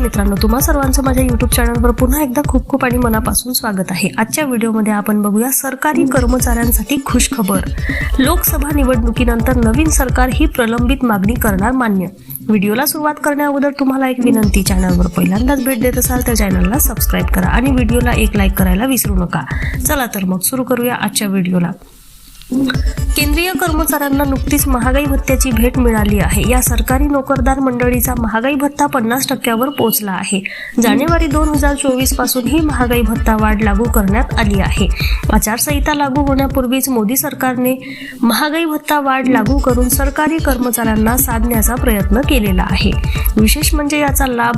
मित्रांनो तुम्हा सर्वांचं माझ्या युट्यूब चॅनलवर पुन्हा एकदा खूप खूप आणि मनापासून स्वागत आहे. आजच्या व्हिडिओमध्ये आपण बघूया सरकारी कर्मचाऱ्यांसाठी खुशखबर. लोकसभा निवडणुकीनंतर नवीन सरकार ही प्रलंबित मागणी करणार मान्य. व्हिडिओला सुरुवात करण्याअगोदर तुम्हाला एक विनंती चॅनलवर पहिल्यांदाच भेट देत असाल तर चॅनलला सबस्क्राईब करा आणि व्हिडिओला एक लाईक करायला विसरू नका. चला तर मग सुरू करूया आजच्या व्हिडिओला केंद्रीय कर्मचाऱ्यांना नुकतीच महागाई भत्त्याची भेट मिळाली आहे. या सरकारी नोकरदार मंडळीचा महागाई भत्ता पन्नास टक्क्यावर पोहोचला आहे. जानेवारी दोन हजार चोवीसपासून ही महागाई भत्ता वाढ लागू करण्यात आली आहे. आचारसंहिता लागू होण्यापूर्वीच मोदी सरकारने महागाई भत्ता वाढ लागू करून सरकारी कर्मचाऱ्यांना साधण्याचा प्रयत्न केलेला आहे. विशेष म्हणजे याचा लाभ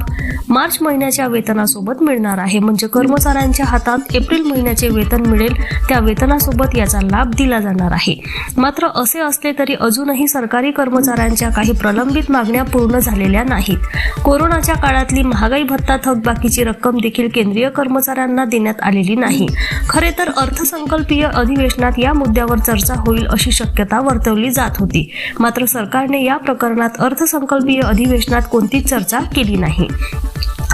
मार्च महिन्याच्या वेतनासोबत मिळणार आहे. म्हणजे कर्मचाऱ्यांच्या हातात एप्रिल महिन्याचे वेतन मिळेल. त्या वेतनासोबत याचा लाभ दिला जाणार आहे. मात्र असे असले तरी अजूनही सरकारी कर्मचाऱ्यांच्या काही प्रलंबित मागण्या पूर्ण झालेल्या नाहीत. कोरोनाच्या काळातली महागाई भत्ता थकबाकीची रक्कम देखील केंद्रीय कर्मचाऱ्यांना देण्यात आलेली नाही. खरे तर अर्थसंकल्पीय अधिवेशनात या मुद्द्यावर चर्चा होईल अशी शक्यता वर्तवली जात होती. मात्र सरकारने या प्रकरणात अर्थसंकल्पीय अधिवेशनात कोणतीच चर्चा केली नाही.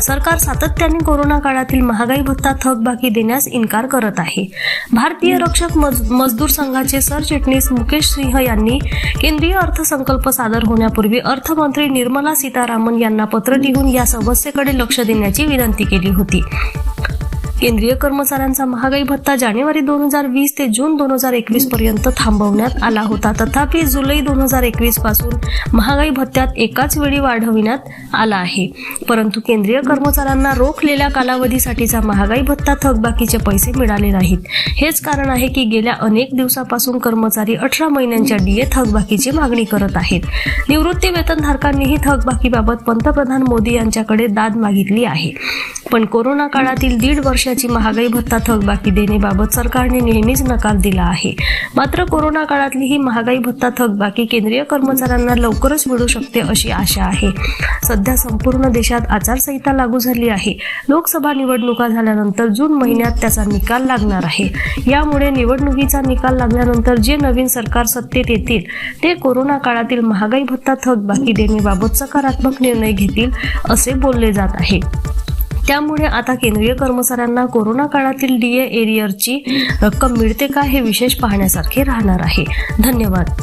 सरकार सातत्याने कोरोना काळातील महागाई भत्ता थकबाकी देण्यास इन्कार करत आहे. भारतीय रक्षक मज मजदूर संघाचे सरचिटणीस मुकेश सिंह यांनी केंद्रीय अर्थसंकल्प सादर होण्यापूर्वी अर्थमंत्री निर्मला सीतारामन यांना पत्र लिहून या समस्येकडे लक्ष देण्याची विनंती केली होती. केंद्रीय कर्मचाऱ्यांचा महागाई भत्ता जानेवारी दोन हजार वीस ते जून दोन हजार एकवीस पर्यंत थांबवण्यात आला होता. तथापि जुलै दोन हजार एकवीसपासून महागाई भत्त्यात एकाच वेळी वाढविण्यात आला आहे. परंतु केंद्रीय कर्मचाऱ्यांना रोखलेल्या कालावधीसाठीचा महागाई भत्ता थकबाकीचे पैसे मिळाले नाहीत. हेच कारण आहे की गेल्या अनेक दिवसापासून कर्मचारी अठरा महिन्यांच्या डीए थकबाकीची मागणी करत आहेत. निवृत्ती वेतनधारकांनीही थकबाकीबाबत पंतप्रधान मोदी यांच्याकडे दाद मागितली आहे. पण कोरोना काळातील दीड वर्ष वर्षाची महागाई भत्ता थकबाकी देण्याबाबत सरकारने नेहमीच नकार दिला आहे. मात्र कोरोना काळातली ही महागाई भत्ता थकबाकी केंद्रीय कर्मचाऱ्यांना लवकरच मिळू शकते अशी आशा आहे. सध्या संपूर्ण देशात आचारसंहिता लागू झाली आहे. लोकसभा निवडणुका झाल्यानंतर जून महिन्यात त्याचा निकाल लागणार आहे. यामुळे निवडणुकीचा निकाल लागल्यानंतर जे नवीन सरकार सत्तेत येतील ते कोरोना काळातील महागाई भत्ता थकबाकी देण्याबाबत सकारात्मक निर्णय घेतील असे बोलले जात आहे. त्यामुळे आता केंद्रीय कर्मचाऱ्यांना कोरोना काळातील डीए एरियरची रक्कम मिळते का हे विशेष पाहण्यासारखे राहणार आहे. धन्यवाद.